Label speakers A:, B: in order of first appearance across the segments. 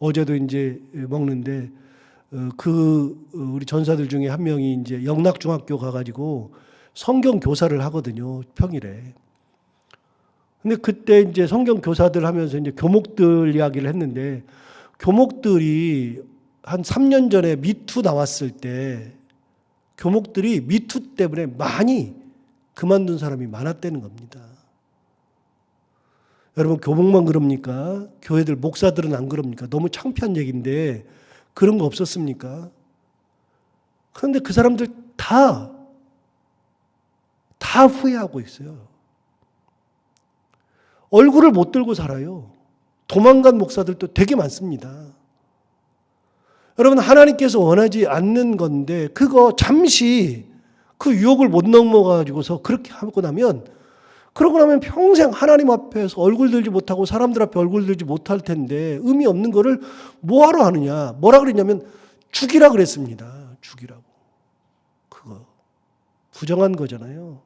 A: 어제도 이제 먹는데 어, 그 어, 우리 전사들 중에 한 명이 이제 영락 중학교 가가지고 성경 교사를 하거든요 평일에. 근데 그때 이제 성경 교사들 하면서 이제 교목들 이야기를 했는데 교목들이 한 3년 전에 미투 나왔을 때 교목들이 미투 때문에 많이 그만둔 사람이 많았다는 겁니다. 여러분 교목만 그럽니까? 교회들 목사들은 안 그럽니까? 너무 창피한 얘기인데 그런 거 없었습니까? 그런데 그 사람들 다, 다 후회하고 있어요. 얼굴을 못 들고 살아요. 도망간 목사들도 되게 많습니다. 여러분, 하나님께서 원하지 않는 건데, 그거 잠시 그 유혹을 못 넘어가지고서 그렇게 하고 나면, 그러고 나면 평생 하나님 앞에서 얼굴 들지 못하고 사람들 앞에 얼굴 들지 못할 텐데, 의미 없는 거를 뭐하러 하느냐. 뭐라 그랬냐면, 죽이라 그랬습니다. 죽이라고. 그거. 부정한 거잖아요.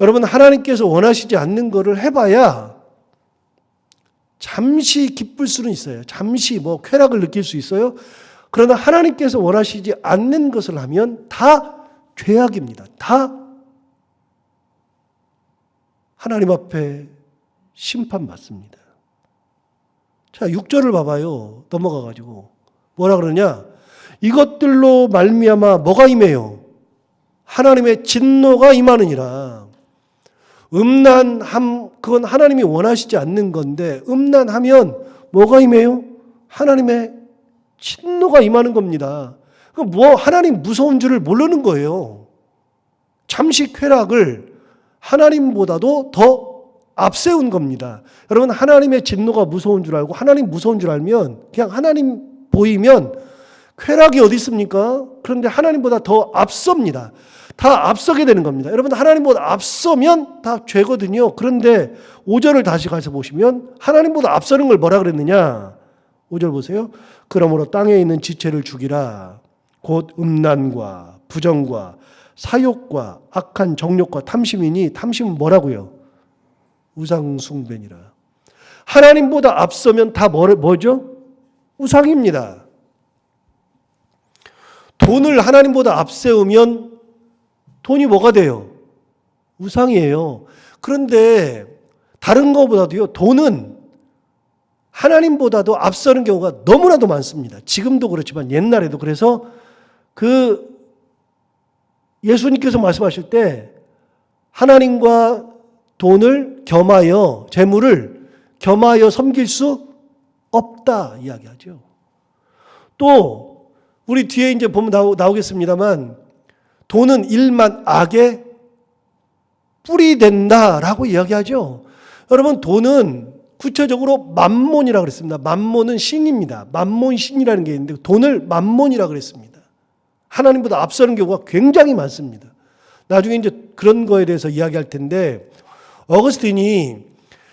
A: 여러분, 하나님께서 원하시지 않는 거를 해봐야 잠시 기쁠 수는 있어요. 잠시 뭐 쾌락을 느낄 수 있어요. 그러나 하나님께서 원하시지 않는 것을 하면 다 죄악입니다. 다 하나님 앞에 심판받습니다. 자, 6절을 봐봐요. 넘어가 가지고 뭐라 그러냐? 이것들로 말미암아 뭐가 임해요? 하나님의 진노가 임하느니라. 음란함 그건 하나님이 원하시지 않는 건데 음란하면 뭐가 임해요? 하나님의 진노가 임하는 겁니다. 그뭐 하나님 무서운 줄을 모르는 거예요. 잠시 쾌락을 하나님보다도 더 앞세운 겁니다. 여러분 하나님의 진노가 무서운 줄 알고 하나님 무서운 줄 알면 그냥 하나님 보이면 쾌락이 어디 있습니까? 그런데 하나님보다 더 앞섭니다. 다 앞서게 되는 겁니다. 여러분 하나님보다 앞서면 다 죄거든요. 그런데 5절을 다시 가서 보시면 하나님보다 앞서는 걸 뭐라 그랬느냐? 5절 보세요. 그러므로 땅에 있는 지체를 죽이라. 곧 음란과 부정과 사욕과 악한 정욕과 탐심이니 탐심은 뭐라고요? 우상숭배니라. 하나님보다 앞서면 다 뭐, 뭐죠? 우상입니다. 돈을 하나님보다 앞세우면 돈이 뭐가 돼요? 우상이에요. 그런데 다른 것보다도요, 돈은 하나님보다도 앞서는 경우가 너무나도 많습니다. 지금도 그렇지만 옛날에도 그래서 그 예수님께서 말씀하실 때 하나님과 돈을 겸하여 재물을 겸하여 섬길 수 없다 이야기하죠. 또 우리 뒤에 이제 보면 나오, 나오겠습니다만 돈은 일만 악의 뿌리 된다라고 이야기하죠. 여러분 돈은 구체적으로 만몬이라고 그랬습니다. 만몬은 신입니다. 만몬 신이라는 게 있는데 돈을 만몬이라고 그랬습니다. 하나님보다 앞서는 경우가 굉장히 많습니다. 나중에 이제 그런 거에 대해서 이야기할 텐데 어거스틴이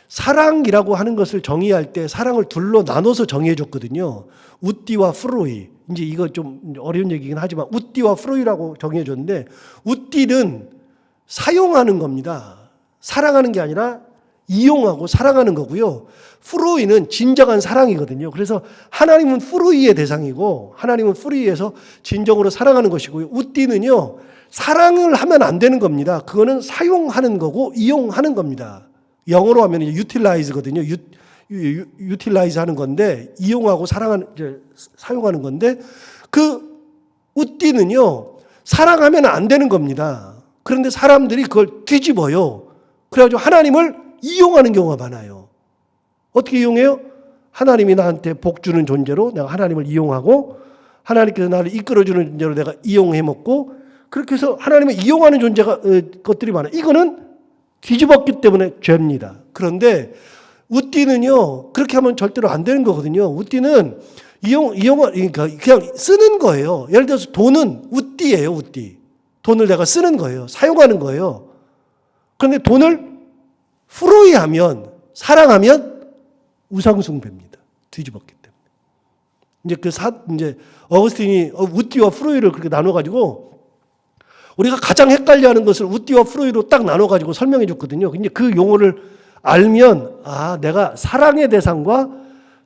A: 사랑이라고 하는 것을 정의할 때 사랑을 둘로 나눠서 정의해 줬거든요. 우띠와 프로이. 이제 이거 좀 어려운 얘기긴 하지만 우띠와 프로이라고 정의해 줬는데 우띠는 사용하는 겁니다. 사랑하는 게 아니라 이용하고 사랑하는 거고요. 프로이는 진정한 사랑이거든요. 그래서 하나님은 프로이의 대상이고 하나님은 프로이에서 진정으로 사랑하는 것이고요. 우띠는요. 사랑을 하면 안 되는 겁니다. 그거는 사용하는 거고 이용하는 겁니다. 영어로 하면 utilize거든요. 유, 유, utilize 하는 건데 이용하고 사랑하는 사용하는 건데 그 우띠는요. 사랑하면 안 되는 겁니다. 그런데 사람들이 그걸 뒤집어요. 그래가지고 하나님을 이용하는 경우가 많아요. 어떻게 이용해요? 하나님이 나한테 복 주는 존재로 내가 하나님을 이용하고 하나님께서 나를 이끌어 주는 존재로 내가 이용해 먹고 그렇게 해서 하나님을 이용하는 존재가 어, 것들이 많아요. 이거는 뒤집었기 때문에 죄입니다. 그런데 우띠는요 그렇게 하면 절대로 안 되는 거거든요. 우띠는 이용 이용 그러니까 그냥 쓰는 거예요. 예를 들어서 돈은 우띠예요. 우띠 돈을 내가 쓰는 거예요. 사용하는 거예요. 그런데 돈을 프로이하면 사랑하면 우상숭배입니다. 뒤집었기 때문에. 이제 그 사, 이제 어거스틴이 우띠와 프로이를 그렇게 나눠가지고 우리가 가장 헷갈려하는 것을 우띠와 프로이로 딱 나눠가지고 설명해 줬거든요. 근데 그 용어를 알면 아 내가 사랑의 대상과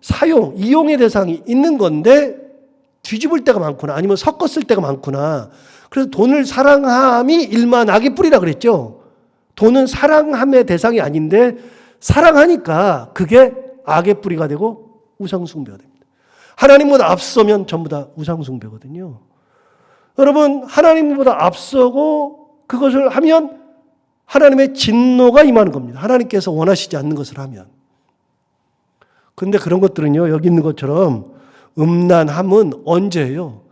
A: 사용, 이용의 대상이 있는 건데 뒤집을 때가 많구나. 아니면 섞었을 때가 많구나. 그래서 돈을 사랑함이 일만 악의 뿌리라 그랬죠. 돈은 사랑함의 대상이 아닌데 사랑하니까 그게 악의 뿌리가 되고 우상숭배가 됩니다. 하나님보다 앞서면 전부 다 우상숭배거든요. 여러분, 하나님보다 앞서고 그것을 하면 하나님의 진노가 임하는 겁니다. 하나님께서 원하시지 않는 것을 하면. 근데 그런 것들은요, 여기 있는 것처럼 음란함은 언제예요?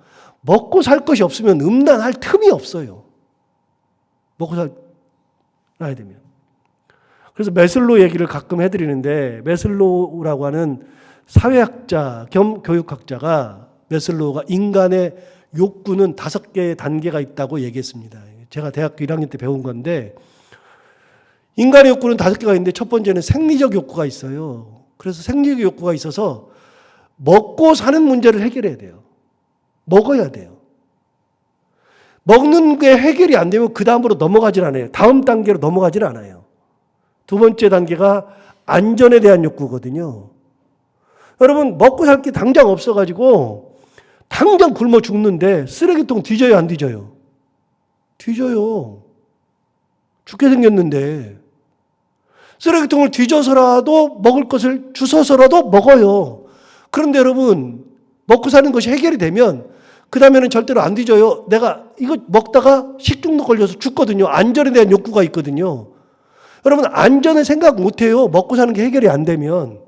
A: 먹고 살 것이 없으면 음란할 틈이 없어요. 먹고 살 아야 되면. 그래서 메슬로 얘기를 가끔 해드리는데 메슬로우라고 하는 사회학자 겸 교육학자가 메슬로우가 인간의 욕구는 다섯 개의 단계가 있다고 얘기했습니다. 제가 대학교 1학년 때 배운 건데 인간의 욕구는 다섯 개가 있는데 첫 번째는 생리적 욕구가 있어요. 그래서 생리적 욕구가 있어서 먹고 사는 문제를 해결해야 돼요. 먹어야 돼요. 먹는 게 해결이 안 되면 그 다음으로 넘어가질 않아요. 다음 단계로 넘어가질 않아요. 두 번째 단계가 안전에 대한 욕구거든요. 여러분, 먹고 살 게 당장 없어가지고 당장 굶어 죽는데 쓰레기통 뒤져요, 안 뒤져요? 뒤져요. 죽게 생겼는데. 쓰레기통을 뒤져서라도 먹을 것을 주워서라도 먹어요. 그런데 여러분, 먹고 사는 것이 해결이 되면 그 다음에는 절대로 안 뒤져요. 내가 이거 먹다가 식중독 걸려서 죽거든요. 안전에 대한 욕구가 있거든요. 여러분, 안전을 생각 못 해요. 먹고 사는 게 해결이 안 되면.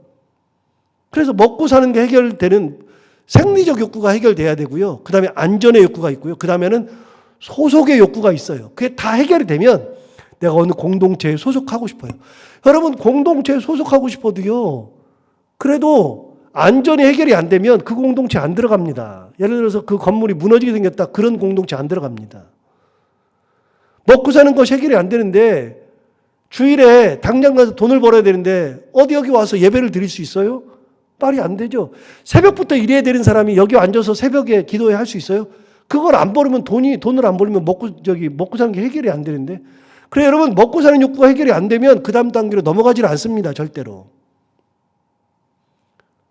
A: 그래서 먹고 사는 게 해결되는 생리적 욕구가 해결돼야 되고요. 그 다음에 안전의 욕구가 있고요. 그 다음에는 소속의 욕구가 있어요. 그게 다 해결이 되면 내가 어느 공동체에 소속하고 싶어요. 여러분, 공동체에 소속하고 싶어도요. 그래도 안전이 해결이 안 되면 그 공동체 안 들어갑니다. 예를 들어서 그 건물이 무너지게 생겼다. 그런 공동체 안 들어갑니다. 먹고 사는 것이 해결이 안 되는데 주일에 당장 가서 돈을 벌어야 되는데 어디 여기 와서 예배를 드릴 수 있어요? 말이 안 되죠. 새벽부터 일해야 되는 사람이 여기 앉아서 새벽에 기도회 할수 있어요? 그걸 안 벌으면 돈이 돈을 안 벌면 먹고 저기 먹고 사는 게 해결이 안 되는데. 그래 여러분 먹고 사는 욕구가 해결이 안 되면 그 다음 단계로 넘어가질 않습니다. 절대로.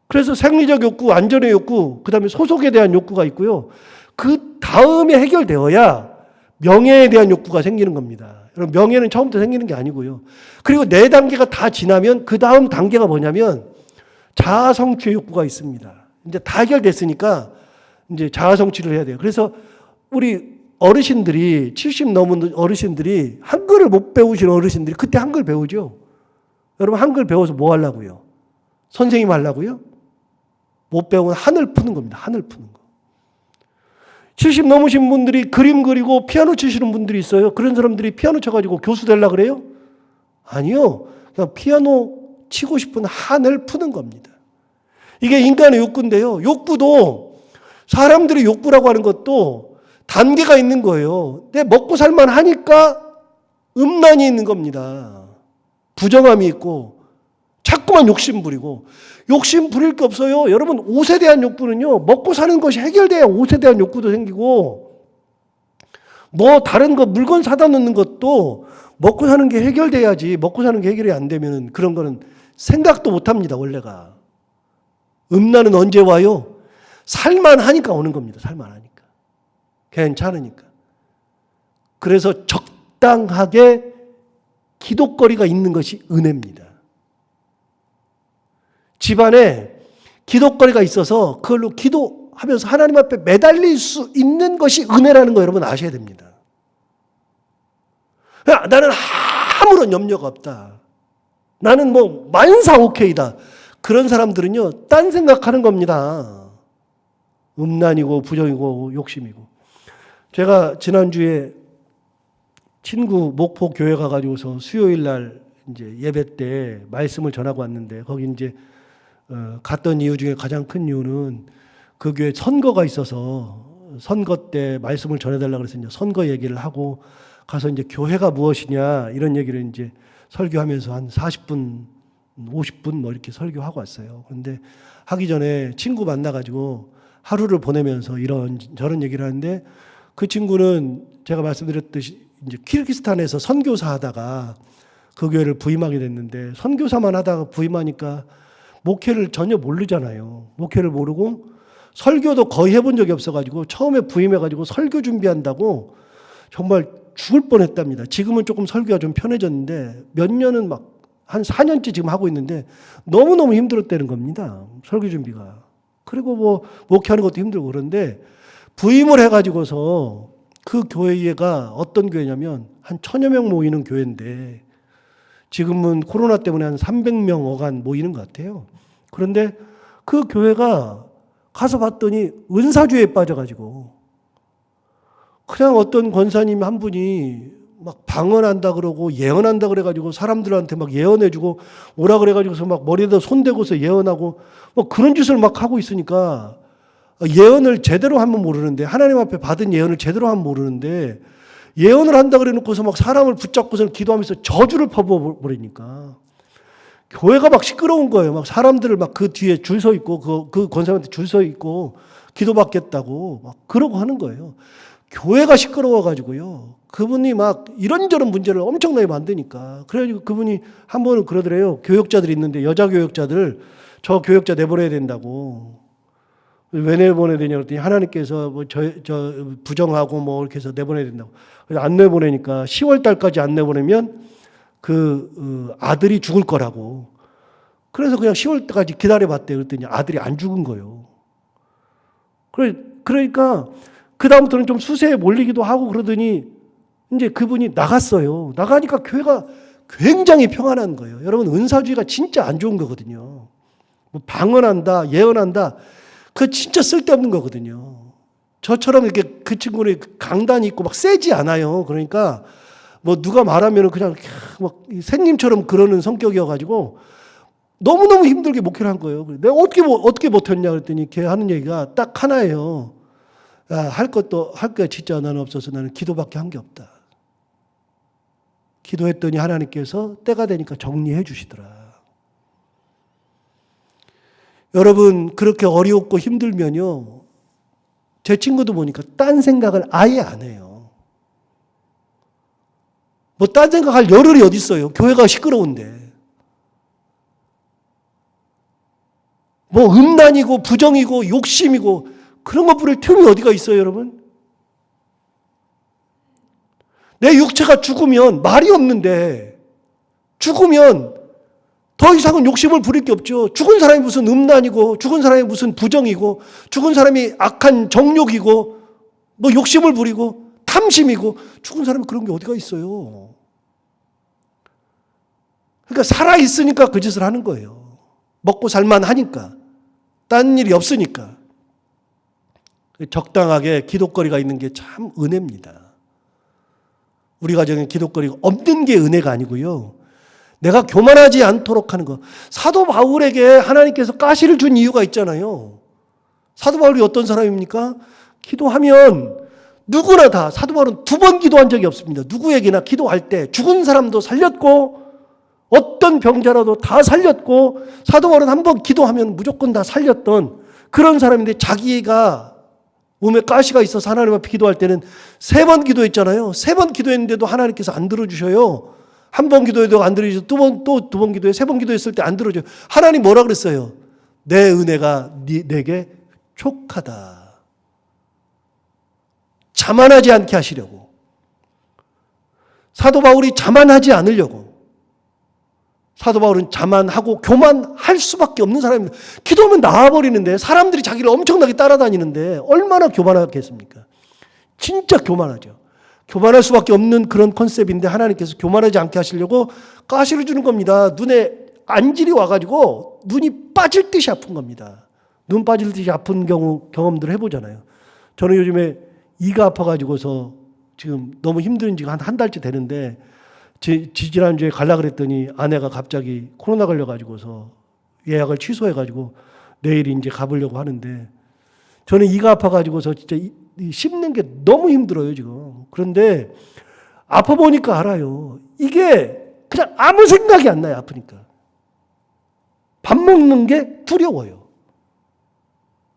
A: 그래서 생리적 욕구, 안전의 욕구, 그 다음에 소속에 대한 욕구가 있고요. 그 다음에 해결되어야 명예에 대한 욕구가 생기는 겁니다. 여러분, 명예는 처음부터 생기는 게 아니고요. 그리고 네 단계가 다 지나면 그 다음 단계가 뭐냐면 자아 성취의 욕구가 있습니다. 이제 다 해결됐으니까 이제 자아 성취를 해야 돼요. 그래서 우리 어르신들이 70 넘은 어르신들이 한글을 못 배우신 어르신들이 그때 한글 배우죠. 여러분 한글 배워서 뭐 하려고요? 선생님 하려고요? 못 배우면 하늘 푸는 겁니다. 하늘 푸는 거. 70 넘으신 분들이 그림 그리고 피아노 치시는 분들이 있어요. 그런 사람들이 피아노 쳐가지고 교수 되려 그래요? 아니요. 그냥 피아노 치고 싶은 한을 푸는 겁니다. 이게 인간의 욕구인데요. 욕구도 사람들이 욕구라고 하는 것도 단계가 있는 거예요. 내 먹고 살만 하니까 음란이 있는 겁니다. 부정함이 있고 자꾸만 욕심 부리고 욕심 부릴 게 없어요. 여러분 옷에 대한 욕구는요. 먹고 사는 것이 해결돼야 옷에 대한 욕구도 생기고 뭐 다른 거 물건 사다 놓는 것도 먹고 사는 게 해결돼야지 먹고 사는 게 해결이 안 되면은 그런 거는 생각도 못 합니다. 원래가. 음란은 언제 와요? 살만 하니까 오는 겁니다. 살만 하니까. 괜찮으니까. 그래서 적당하게 기도거리가 있는 것이 은혜입니다. 집안에 기도거리가 있어서 그걸로 기도하면서 하나님 앞에 매달릴 수 있는 것이 은혜라는 거 여러분 아셔야 됩니다. 야, 나는 아무런 염려가 없다. 나는 뭐 만사 오케이다. 그런 사람들은요, 딴 생각하는 겁니다. 음란이고 부정이고 욕심이고. 제가 지난주에 친구 목포 교회 가가지고서 수요일 날 이제 예배 때 말씀을 전하고 왔는데 거기 이제 어, 갔던 이유 중에 가장 큰 이유는 그 교회 선거가 있어서 선거 때 말씀을 전해달라 그래서 이제 선거 얘기를 하고 가서 이제 교회가 무엇이냐 이런 얘기를 이제 설교하면서 한 40분, 50분 뭐 이렇게 설교하고 왔어요. 그런데 하기 전에 친구 만나가지고 하루를 보내면서 이런 저런 얘기를 하는데 그 친구는 제가 말씀드렸듯이 이제 키르기스탄에서 선교사 하다가 그 교회를 부임하게 됐는데 선교사만 하다가 부임하니까 목회를 전혀 모르잖아요. 목회를 모르고 설교도 거의 해본 적이 없어가지고 처음에 부임해가지고 설교 준비한다고 정말 죽을 뻔했답니다. 지금은 조금 설교가 좀 편해졌는데 몇 년은 막 한 4년째 지금 하고 있는데 너무너무 힘들었다는 겁니다. 설교 준비가. 그리고 뭐 목회하는 것도 힘들고 그런데 부임을 해가지고서 그 교회가 어떤 교회냐면 한 천여 명 모이는 교회인데 지금은 코로나 때문에 한 300명 어간 모이는 것 같아요. 그런데 그 교회가 가서 봤더니 은사주에 빠져가지고 그냥 어떤 권사님 한 분이 막 방언한다 그러고 예언한다 그래가지고 사람들한테 막 예언해주고 오라 그래가지고서 막 머리에다 손대고서 예언하고 뭐 그런 짓을 막 하고 있으니까 예언을 제대로 하면 모르는데 하나님 앞에 받은 예언을 제대로 하면 모르는데 예언을 한다 그래 놓고서 막 사람을 붙잡고서 기도하면서 저주를 퍼부어 버리니까 교회가 막 시끄러운 거예요. 막 사람들을 막 그 뒤에 줄 서 있고 그, 그 권사한테 줄 서 있고 기도받겠다고 막 그러고 하는 거예요. 교회가 시끄러워 가지고요. 그분이 막 이런저런 문제를 엄청나게 만드니까 그래가지고 그분이 한 번은 그러더래요. 교역자들이 있는데 여자 교역자들 저 교역자 내보내야 된다고 왜 내보내야 되냐 하나님께서 뭐 저, 저 부정하고 뭐 이렇게 해서 내보내야 된다고. 그래서 안 내보내니까 10월 달까지 안 내보내면 그 어, 아들이 죽을 거라고. 그래서 그냥 10월 달까지 기다려 봤대. 그랬더니 아들이 안 죽은 거예요. 그래 그러니까 그 다음부터는 좀 수세에 몰리기도 하고 그러더니 이제 그분이 나갔어요. 나가니까 교회가 굉장히 평안한 거예요. 여러분 은사주의가 진짜 안 좋은 거거든요. 뭐 방언한다, 예언한다. 그 진짜 쓸데없는 거거든요. 저처럼 이렇게 그 친구는 강단이 있고 막 세지 않아요. 그러니까 뭐 누가 말하면 그냥 막 새님처럼 그러는 성격이어가지고 너무너무 힘들게 목회를 한 거예요. 내가 어떻게, 뭐- 어떻게 버텼냐 그랬더니 걔 하는 얘기가 딱 하나예요. 야, 할 것도, 할 게 진짜 나는 없어서 나는 기도밖에 한 게 없다. 기도했더니 하나님께서 때가 되니까 정리해 주시더라. 여러분, 그렇게 어렵고 힘들면요. 제 친구도 보니까 딴 생각을 아예 안 해요. 뭐 딴 생각할 여를이 어디 있어요? 교회가 시끄러운데. 뭐 음란이고 부정이고 욕심이고 그런 거 부릴 틈이 어디가 있어요, 여러분? 내 육체가 죽으면 말이 없는데 죽으면 더 이상은 욕심을 부릴 게 없죠. 죽은 사람이 무슨 음란이고 죽은 사람이 무슨 부정이고 죽은 사람이 악한 정욕이고 뭐 욕심을 부리고 탐심이고 죽은 사람이 그런 게 어디가 있어요. 그러니까 살아 있으니까 그 짓을 하는 거예요. 먹고 살만 하니까. 딴 일이 없으니까. 적당하게 기도거리가 있는 게 참 은혜입니다. 우리 가정에 기도거리가 없는 게 은혜가 아니고요. 내가 교만하지 않도록 하는 거. 사도 바울에게 하나님께서 가시를 준 이유가 있잖아요. 사도 바울이 어떤 사람입니까? 기도하면 누구나 다 사도 바울은 두 번 기도한 적이 없습니다. 누구에게나 기도할 때 죽은 사람도 살렸고 어떤 병자라도 다 살렸고 사도 바울은 한 번 기도하면 무조건 다 살렸던 그런 사람인데 자기가 몸에 가시가 있어서 하나님 앞에 기도할 때는 세 번 기도했잖아요. 세 번 기도했는데도 하나님께서 안 들어주셔요. 한 번 기도해도 안 들어주셔. 두 번, 또 두 번 기도해. 세 번 기도했을 때 안 들어줘요. 하나님 뭐라 그랬어요? 내 은혜가 네, 내게 촉하다. 자만하지 않게 하시려고. 사도 바울이 자만하지 않으려고. 사도 바울은 자만하고 교만할 수밖에 없는 사람입니다. 기도하면 나와버리는데 사람들이 자기를 엄청나게 따라다니는데 얼마나 교만하겠습니까? 진짜 교만하죠. 교만할 수밖에 없는 그런 컨셉인데 하나님께서 교만하지 않게 하시려고 가시를 주는 겁니다. 눈에 안질이 와가지고 눈이 빠질 듯이 아픈 겁니다. 눈 빠질 듯이 아픈 경우 경험들 해보잖아요. 저는 요즘에 이가 아파가지고서 지금 너무 힘든 지가 한, 한 달째 되는데 지, 지지난주에 갈라 그랬더니 아내가 갑자기 코로나 걸려가지고서 예약을 취소해가지고 내일 이제 가보려고 하는데 저는 이가 아파가지고서 진짜 이, 이 씹는 게 너무 힘들어요 지금. 그런데 아파 보니까 알아요. 이게 그냥 아무 생각이 안 나요 아프니까. 밥 먹는 게 두려워요.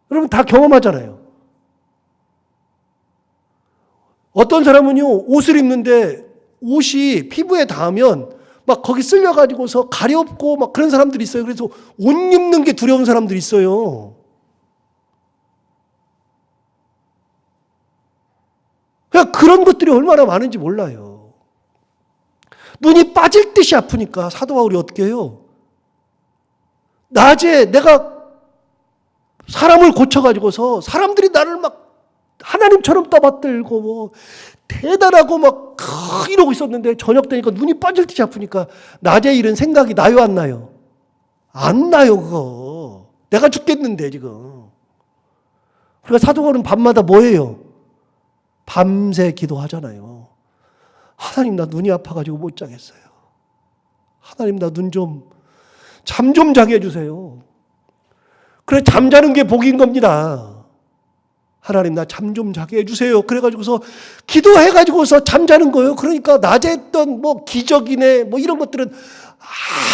A: 여러분 다 경험하잖아요. 어떤 사람은요 옷을 입는데 옷이 피부에 닿으면 막 거기 쓸려가지고서 가렵고 막 그런 사람들이 있어요. 그래서 옷 입는 게 두려운 사람들이 있어요. 그냥 그런 것들이 얼마나 많은지 몰라요. 눈이 빠질 듯이 아프니까 사도 바울이 어떻게 해요? 낮에 내가 사람을 고쳐가지고서 사람들이 나를 막 하나님처럼 떠받들고 뭐 대단하고 막 이러고 있었는데 저녁 되니까 눈이 빠질 듯이 아프니까 낮에 일은 생각이 나요 안 나요? 안 나요 그거. 내가 죽겠는데 지금. 그러니까 사도 바울은 밤마다 뭐 해요? 밤새 기도하잖아요. 하나님 나 눈이 아파가지고 못 자겠어요. 하나님 나 눈 좀 잠 좀 자게 해주세요. 그래 잠자는 게 복인 겁니다. 하나님 나 잠 좀 자게 해주세요. 그래가지고서 기도해가지고서 잠자는 거예요. 그러니까 낮에 했던 뭐 기적이네 뭐 이런 것들은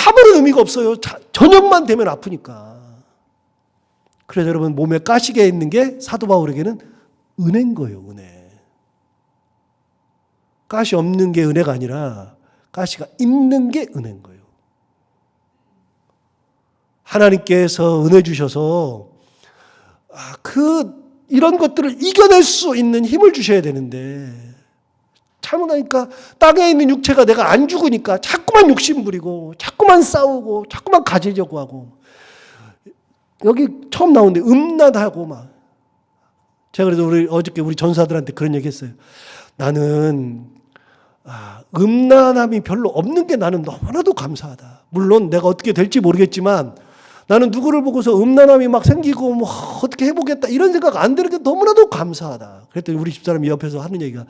A: 아무런 의미가 없어요. 자, 저녁만 되면 아프니까. 그래서 여러분 몸에 가시게 있는 게 사도 바울에게는 은혜인 거예요. 은혜. 가시 없는 게 은혜가 아니라 가시가 있는 게 은혜인 거예요. 하나님께서 은혜 주셔서 아, 그 이런 것들을 이겨낼 수 있는 힘을 주셔야 되는데 잘못하니까 땅에 있는 육체가 내가 안 죽으니까 자꾸만 욕심 부리고 자꾸만 싸우고 자꾸만 가지려고 하고 여기 처음 나오는데 음란하고 막 제가 그래도 우리 어저께 우리 전사들한테 그런 얘기했어요. 나는 아, 음란함이 별로 없는 게 나는 너무나도 감사하다. 물론 내가 어떻게 될지 모르겠지만 나는 누구를 보고서 음란함이 막 생기고 뭐 어떻게 해보겠다 이런 생각 안 드는 게 너무나도 감사하다. 그랬더니 우리 집사람이 옆에서 하는 얘기가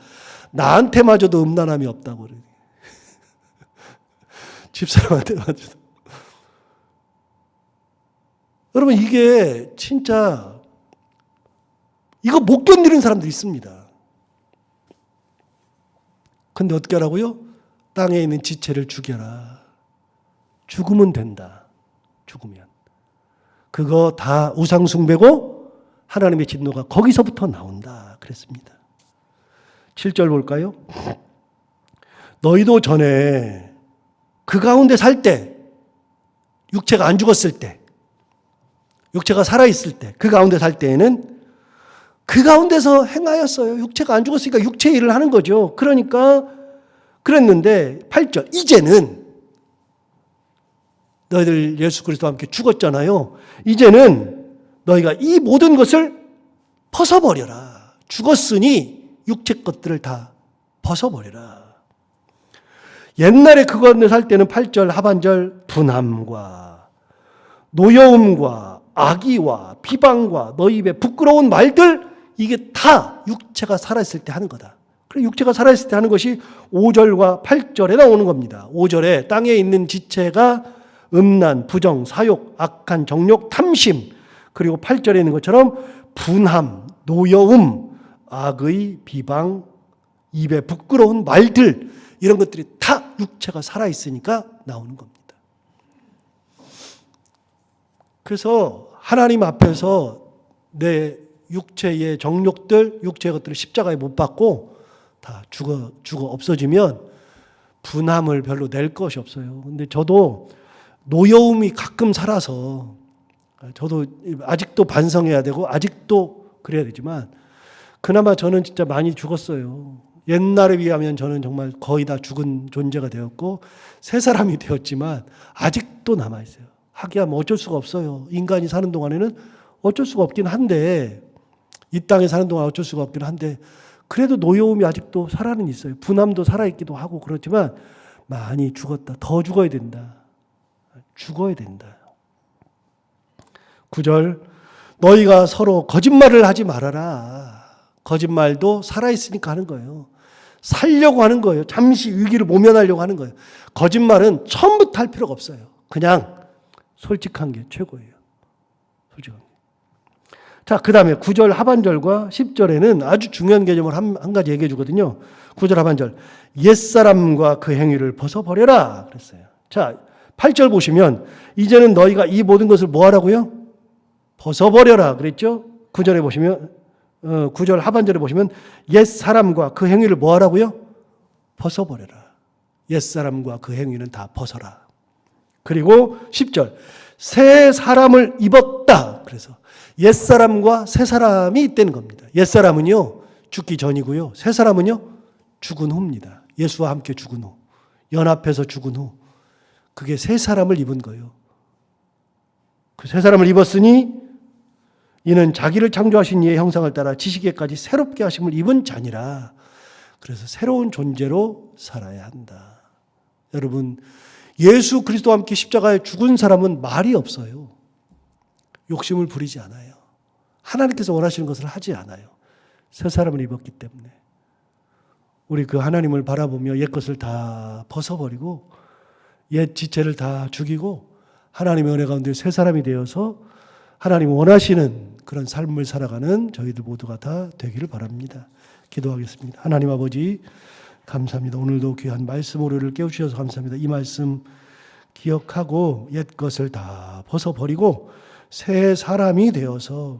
A: 나한테마저도 음란함이 없다고 그래. 집사람한테마저도. 여러분 이게 진짜 이거 못 견디는 사람도 있습니다. 근데 어떻게 하라고요? 땅에 있는 지체를 죽여라. 죽으면 된다. 죽으면. 그거 다 우상숭배고 하나님의 진노가 거기서부터 나온다. 그랬습니다. 7절 볼까요? 너희도 전에 그 가운데 살 때, 육체가 안 죽었을 때, 육체가 살아있을 때, 그 가운데 살 때에는 그 가운데서 행하였어요. 육체가 안 죽었으니까 육체 일을 하는 거죠. 그러니까 그랬는데 8절 이제는 너희들 예수 그리스도와 함께 죽었잖아요. 이제는 너희가 이 모든 것을 벗어버려라. 죽었으니 육체 것들을 다 벗어버려라. 옛날에 그건데 살 때는 8절 하반절 분함과 노여움과 악의와 비방과 너희 입에 부끄러운 말들 이게 다 육체가 살아있을 때 하는 거다. 그래 육체가 살아있을 때 하는 것이 5절과 8절에 나오는 겁니다. 5절에 땅에 있는 지체가 음란, 부정, 사욕, 악한 정욕, 탐심 그리고 8절에 있는 것처럼 분함, 노여움, 악의, 비방, 입에 부끄러운 말들 이런 것들이 다 육체가 살아있으니까 나오는 겁니다. 그래서 하나님 앞에서 내 육체의 정욕들, 육체의 것들을 십자가에 못 받고 다 죽어 죽어 없어지면 분함을 별로 낼 것이 없어요. 근데 저도 노여움이 가끔 살아서 저도 아직도 반성해야 되고 아직도 그래야 되지만 그나마 저는 진짜 많이 죽었어요. 옛날에 비하면 저는 정말 거의 다 죽은 존재가 되었고 새 사람이 되었지만 아직도 남아 있어요. 하기야 뭐 어쩔 수가 없어요. 인간이 사는 동안에는 어쩔 수가 없긴 한데 이 땅에 사는 동안 어쩔 수가 없긴 한데 그래도 노여움이 아직도 살아는 있어요. 분함도 살아있기도 하고 그렇지만 많이 죽었다. 더 죽어야 된다. 죽어야 된다. 9절 너희가 서로 거짓말을 하지 말아라. 거짓말도 살아있으니까 하는 거예요. 살려고 하는 거예요. 잠시 위기를 모면하려고 하는 거예요. 거짓말은 처음부터 할 필요가 없어요. 그냥 솔직한 게 최고예요. 솔직한 게. 자, 그 다음에 9절 하반절과 10절에는 아주 중요한 개념을 한, 한 가지 얘기해 주거든요. 9절 하반절. 옛사람과 그 행위를 벗어버려라. 그랬어요. 자, 8절 보시면, 이제는 너희가 이 모든 것을 뭐 하라고요? 벗어버려라. 그랬죠? 9절에 보시면, 어, 9절 하반절에 보시면, 옛사람과 그 행위를 뭐 하라고요? 벗어버려라. 옛사람과 그 행위는 다 벗어라. 그리고 10절. 새 사람을 입었다. 그래서 옛사람과 새 사람이 있다는 겁니다. 옛사람은요, 죽기 전이고요. 새 사람은요, 죽은 후입니다. 예수와 함께 죽은 후. 연합해서 죽은 후. 그게 새 사람을 입은 거예요. 그 새 사람을 입었으니 이는 자기를 창조하신 이의 형상을 따라 지식에까지 새롭게 하심을 입은 자니라. 그래서 새로운 존재로 살아야 한다. 여러분, 예수 그리스도와 함께 십자가에 죽은 사람은 말이 없어요. 욕심을 부리지 않아요. 하나님께서 원하시는 것을 하지 않아요. 새 사람을 입었기 때문에. 우리 그 하나님을 바라보며 옛 것을 다 벗어버리고 옛 지체를 다 죽이고 하나님의 은혜 가운데 새 사람이 되어서 하나님 원하시는 그런 삶을 살아가는 저희들 모두가 다 되기를 바랍니다. 기도하겠습니다. 하나님 아버지 감사합니다. 오늘도 귀한 말씀 오류를 깨우주셔서 감사합니다. 이 말씀 기억하고 옛 것을 다 벗어버리고 새 사람이 되어서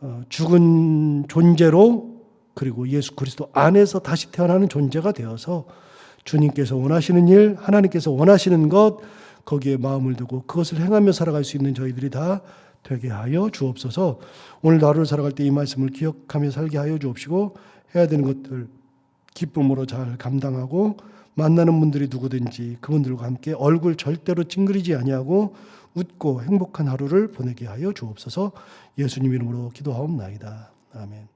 A: 어, 죽은 존재로 그리고 예수 그리스도 안에서 다시 태어나는 존재가 되어서 주님께서 원하시는 일, 하나님께서 원하시는 것 거기에 마음을 두고 그것을 행하며 살아갈 수 있는 저희들이 다 되게 하여 주옵소서. 오늘 하루를 살아갈 때 이 말씀을 기억하며 살게 하여 주옵시고 해야 되는 것들 기쁨으로 잘 감당하고 만나는 분들이 누구든지 그분들과 함께 얼굴 절대로 찡그리지 아니하고 웃고 행복한 하루를 보내게 하여 주옵소서. 예수님 이름으로 기도하옵나이다. 아멘.